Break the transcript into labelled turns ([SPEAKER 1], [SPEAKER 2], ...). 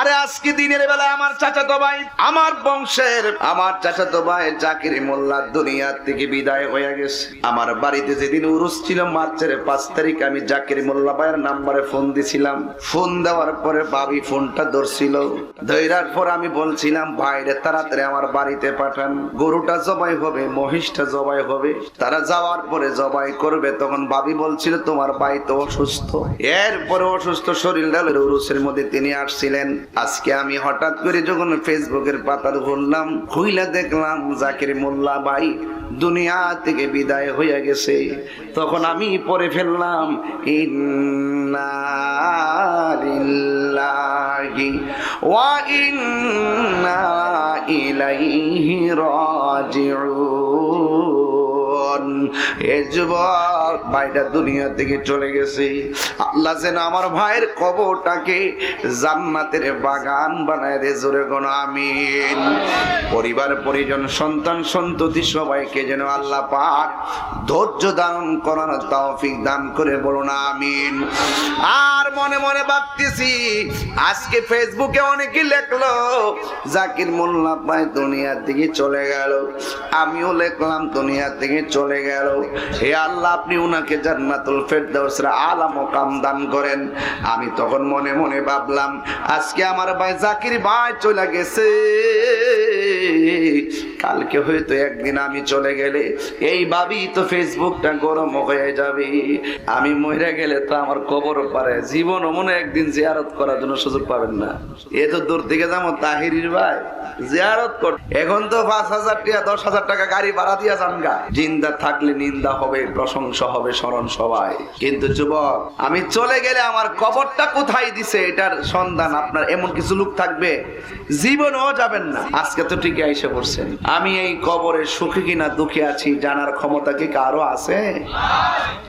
[SPEAKER 1] আরে আজকে দিনের বেলা আমার চাচাতো ভাই, আমার বংশের, আমার চাচাতো ভাই জাকির মোল্লা দুনিয়ার থেকে বিদায় হয়ে গেছে। আমার বাড়িতে যেদিন উরুস ছিল মার্চের পাঁচ তারিখ, আমি জাকির মোল্লা ভাইয়ের নাম্বারে ফোন দিছিলাম। ফোন দেওয়ার পরে বাবি ফোনটা ধরছিল। ধৈরার পর আমি বলছিলাম বাইরে তাড়াতাড়ি আমার বাড়িতে পাঠান। গরুটা জবাই হবে, মহিষটা জবাই হবে। তারা যাওয়ার পরে জবাই করবে। তখন বাবি বলছিল, তোমার ভাই তো অসুস্থ। এরপরে অসুস্থ শরীর ডালের উরুসের মধ্যে তিনি আসছিলেন। আজকে আমি হঠাৎ করে যখন ফেসবুকের পাতা ঘুরলাম খুইলা দেখলাম, জাকির মোল্লা ভাই দুনিয়া থেকে বিদায় হয়ে গেছে। তখন আমি পরে ফেললাম, ইন্না লিল্লাহি ওয়া ইন্না ইলাইহি রাজিউন। এ ভাইটা দুনিয়া থেকে চলে গেছে। আল্লাহ যেন আমার ভাইয়ের কবরটাকে জান্নাতের বাগান বানায় দে জোরে কোন আমিন। পরিবার, পরিজন, সন্তান, সন্ততি সবাইকে যেন আল্লাহ পাক ধৈর্য দান করার তৌফিক দান করে বলুন আমিন। আর মনে মনে ভাবতেছি, আজকে ফেসবুকে অনেকে লেখলো, জাকির মোল্লা ভাই দুনিয়ার দিকে চলে গেল। আমিও লেখলাম, দুনিয়া থেকে চলে গেল। হে আল্লাহ, আপনি উনাকে জান্নাতুল ফেরদাউসের আলা মোকাম দান করেন। আমি তখন মনে মনে ভাবলাম, আজকে আমার ভাই জাকির ভাই চলে গেছে। কালকে হয়তো একদিন আমি চলে গেলে এই ভাবি তো ফেসবুকটা গরম হয়ে যাবে। আমি মরে গেলে তো আমার কবর পারে। জীবন মনে একদিন জিয়ারত করার জন্য সুযোগ পাবেন না। এ তো দূর থেকে যাব, তাহিরির ভাই। জিয়ারত কর এখন তো পাঁচ হাজার টাকা, দশ হাজার টাকা গাড়ি ভাড়া দিয়া যান গা। জিন্দা থাকলে নিন্দা হবে, প্রশংসা হবে স্মরণ সবাই কিন্তু যুবক, আমি চলে গেলে আমার কবরটা কোথায় দিছে? এটার সন্ধান আপনার এমন কিছু লোক থাকবে। জীবনও যাবেন না। আজকে তো ঠিকই আইসে পড়ছেন। আমি এই কবরে সুখী কিনা দুঃখী আছি জানার ক্ষমতা কি কারও আছে?